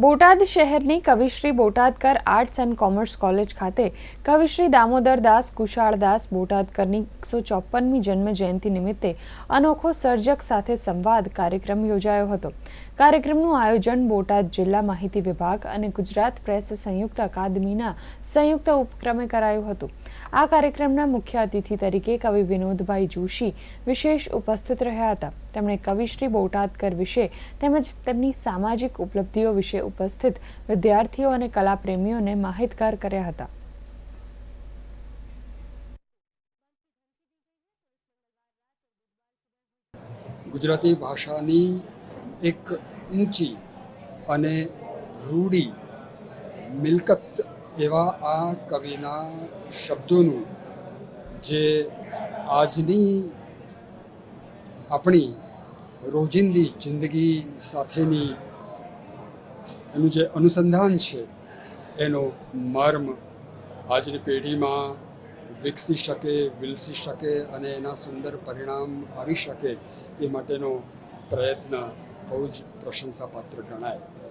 બોટાદ શહેરની Kavishri Botadkar arts and commerce college ખાતે કવિશ્રી દામોદર દાસ કુશાળદાસ બોટાદકરની એકસો ચોપનમી જન્મ જયંતિ નિમિત્તે અનોખો સર્જક સાથે સંવાદ કાર્યક્રમ યોજાયો હતો. કાર્યક્રમનું આયોજન બોટાદ જિલ્લા માહિતી વિભાગ અને ગુજરાત પ્રેસ સંયુક્ત અકાદમીના સંયુક્ત ઉપક્રમે કરાયું હતું. આ કાર્યક્રમના મુખ્ય અતિથિ તરીકે કવિ વિનોદભાઈ જોશી વિશેષ ઉપસ્થિત રહ્યા હતા. તેમણે કવિશ્રી બોટાદકર વિશે તેમજ તેમની સામાજિક ઉપલબ્ધિઓ વિશે ઉપસ્થિત વિદ્યાર્થીઓ અને કલાપ્રેમીઓને માહિતગાર કર્યા હતા. ગુજરાતી ભાષાની એક ઊંચી અને રૂડી મિલકત એવા આ કવિના શબ્દોનું જે આજની આપણી રોજિંદી જિંદગી સાથેની એનું જે અનુસંધાન છે, એનો મર્મ આજની પેઢીમાં વિકસી શકે, વિલસી શકે અને એના સુંદર પરિણામ આવી શકે એ માટેનો પ્રયત્ન બહુ જ પ્રશંસાપાત્ર ગણાય.